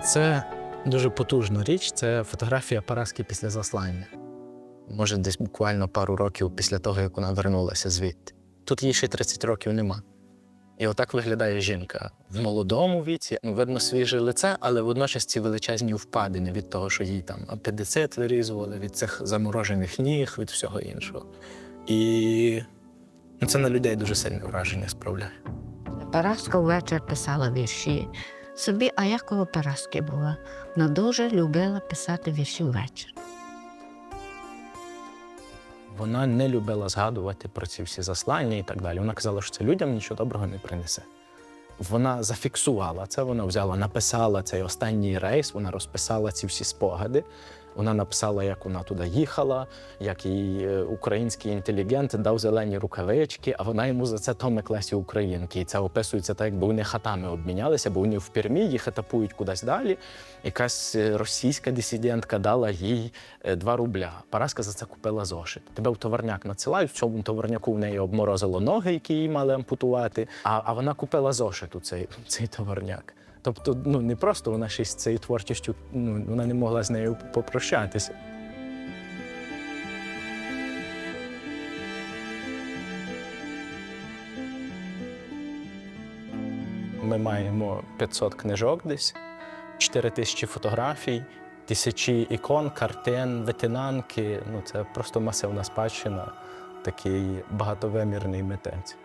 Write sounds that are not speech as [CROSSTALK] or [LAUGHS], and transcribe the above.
Це дуже потужна річ. Це фотографія Параски після заслання. Може, десь буквально пару років після того, як вона вернулася звідти. Тут їй ще 30 років нема. І отак виглядає жінка в молодому віці. Ну, видно свіже лице, але водночас ці величезні впадини від того, що їй там апендицит вирізували, від цих заморожених ніг, від всього іншого. І ну, це на людей дуже сильне враження справляє. Параска ввечері писала вірші. Собі, а я коло Параски була. Вона дуже любила писати вірші ввечері. Вона не любила згадувати про ці всі заслання і так далі. Вона казала, що це людям нічого доброго не принесе. Вона зафіксувала це, вона взяла, написала цей останній рейс, вона розписала ці всі спогади. Вона написала, як вона туди їхала, як їй е, український інтелігент дав зелені рукавички, а вона йому за це томик Лесі Українки. І це описується так, якби вони хатами обмінялися, бо вони в Пермі їх етапують кудись далі. Якась е, російська дисидентка дала їй е, 2 рубля. Параска за це купила зошит. Тебе в товарняк надсилають, в цьому товарняку в неї обморозило ноги, які їй мали ампутувати. А, а вона купила зошит у цей, [LAUGHS] цей товарняк. Тобто, ну не просто вона ще з цією творчістю, ну вона не могла з нею попрощатися. Ми маємо 500 книжок десь, 4 тисячі фотографій, тисячі ікон, картин, ветенанки. Ну це просто масивна спадщина, такий багатовимірний митець.